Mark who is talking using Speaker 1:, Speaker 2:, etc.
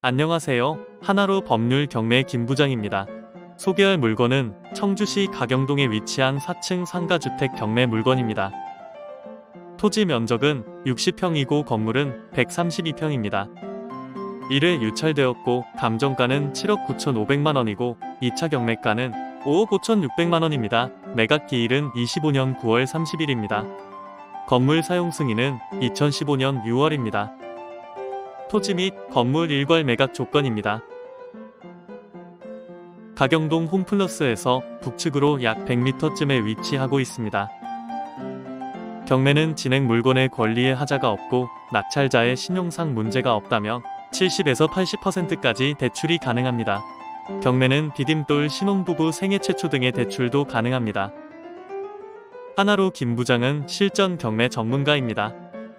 Speaker 1: 안녕하세요. 하나로 법률 경매 김부장입니다. 소개할 물건은 청주시 가경동에 위치한 4층 상가주택 경매 물건입니다. 토지 면적은 60평이고 건물은 132평입니다. 1회 유찰되었고 감정가는 7억 9천5백만 원이고 2차 경매가는 5억 5천 6백만 원입니다. 매각 기일은 25년 9월 30일입니다. 건물 사용 승인은 2015년 6월입니다. 토지 및 건물 일괄 매각 조건입니다. 가경동 홈플러스에서 북측으로 약 100m쯤에 위치하고 있습니다. 경매는 진행 물건의 권리에 하자가 없고 낙찰자의 신용상 문제가 없다면 70에서 80%까지 대출이 가능합니다. 경매는 디딤돌 신혼부부 생애 최초 등의 대출도 가능합니다. 하나로 김 부장은 실전 경매 전문가입니다.